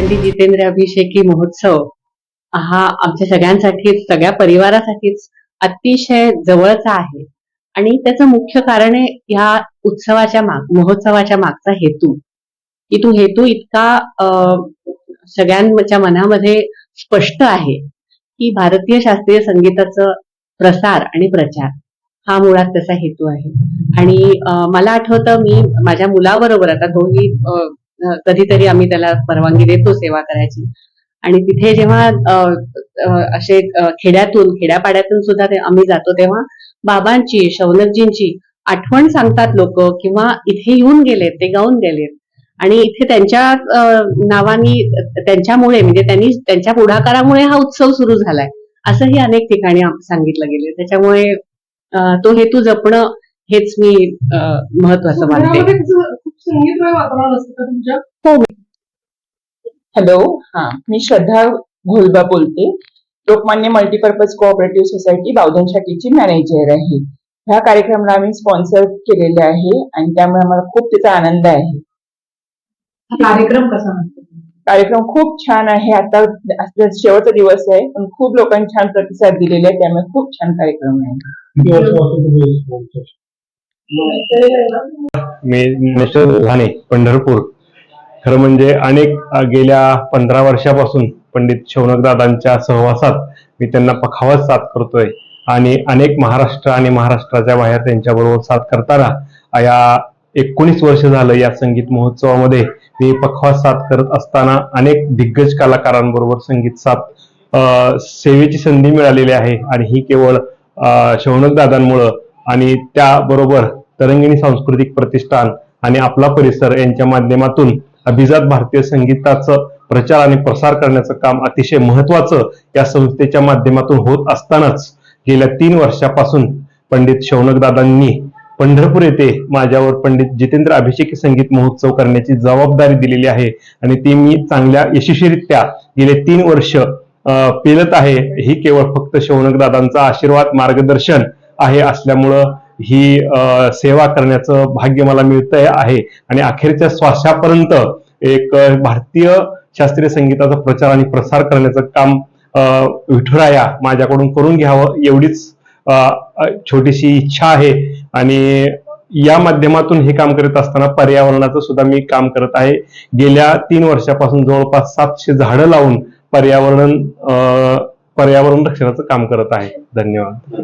पंडित जितेंद्र अभिषेकी महोत्सव हा आमच्या सगळ्यांसाठीच सगळ्या परिवारासाठीच अतिशय जवळचा आहे. आणि त्याचं मुख्य कारण आहे ह्या उत्सवाच्या माग महोत्सवाच्या मागचा हेतू. की तो हेतू इतका अं, सगळ्यांच्या मनामध्ये स्पष्ट आहे की भारतीय शास्त्रीय संगीताचं प्रसार आणि प्रचार हा मुळात त्याचा हेतू आहे. आणि मला आठवतं मी माझ्या मुलाबरोबर आता दोन्ही अं, कधीतरी आम्ही त्याला परवानगी देतो सेवा करायची. आणि तिथे जेव्हा असे खेड्यातून खेड्यापाड्यातून सुद्धा आम्ही जातो तेव्हा बाबांची शौनकजींची आठवण सांगतात लोक किंवा इथे येऊन गेलेत ते गाऊन गेलेत. आणि इथे त्यांच्या नावानी त्यांच्यामुळे म्हणजे त्यांनी त्यांच्या पुढाकारामुळे हा उत्सव सुरू झालाय. असंही अनेक ठिकाणी सांगितलं गेलं त्याच्यामुळे तो हेतू जपणं हेच मी महत्वाचं मानते. संगीतमय वातावरण असतं का तुमच्या? हॅलो हा. मी श्रद्धा घोलबा बोलते. Lokmanya multipurpose cooperative society Bavdhan शाखेची मॅनेजर आहे. ह्या कार्यक्रमाला आम्ही स्पॉन्सर केलेले आहे आणि त्यामुळे आम्हाला खूप त्याचा आनंद आहे. कार्यक्रम कसा कार्यक्रम खूप छान आहे. आता शेवटचा दिवस आहे पण खूप लोकांनी छान प्रतिसाद दिलेला आहे त्यामुळे खूप छान कार्यक्रम आहे. किती मी ज्ञानेश्वर पंढरपूर. खरं म्हणजे अनेक गेल्या पंधरा वर्षापासून पंडित शौनकदादांच्या सहवासात मी त्यांना पखावत साथ करतोय आणि अनेक महाराष्ट्र आणि महाराष्ट्राच्या बाहेर त्यांच्याबरोबर साथ करताना या एकोणीस वर्ष झालं या संगीत महोत्सवामध्ये मी पखवा साथ करत असताना अनेक दिग्गज कलाकारांबरोबर संगीत साथ सेवेची संधी मिळालेली आहे. आणि ही केवळ अ, शौनक दादांमुळं आणि त्याबरोबर तरंगिणी सांस्कृतिक प्रतिष्ठान आणि आपला परिसर यांच्या माध्यमातून अभिजात भारतीय संगीताचं प्रचार आणि प्रसार करण्याचं काम अतिशय महत्वाचं या संस्थेच्या माध्यमातून होत असतानाच गेल्या तीन वर्षापासून पंडित शौनक दादांनी पंढरपूर येथे माझ्यावर पंडित जितेंद्र अभिषेकी संगीत महोत्सव करण्याची जबाबदारी दिलेली आहे. आणि ती मी चांगल्या यशस्वीरित्या गेले तीन वर्ष पेलत आहे. ही केवळ फक्त शौनक दादांचा आशीर्वाद मार्गदर्शन आहे असल्यामुळं ही सेवा करण्याचं भाग्य मला मिळतंय आहे. आणि अखेरच्या श्वासापर्यंत एक भारतीय शास्त्रीय संगीताचा प्रचार आणि प्रसार करण्याचं काम विठुराया माझ्याकडून करून घ्यावं एवढीच छोटीशी इच्छा आहे. आणि या माध्यमातून हे काम करत असताना पर्यावरणाचं सुद्धा मी काम करत आहे. गेल्या तीन वर्षापासून जवळपास सातशे झाडं लावून पर्यावरण पर्यावरण रक्षणाचं काम करत आहे. धन्यवाद.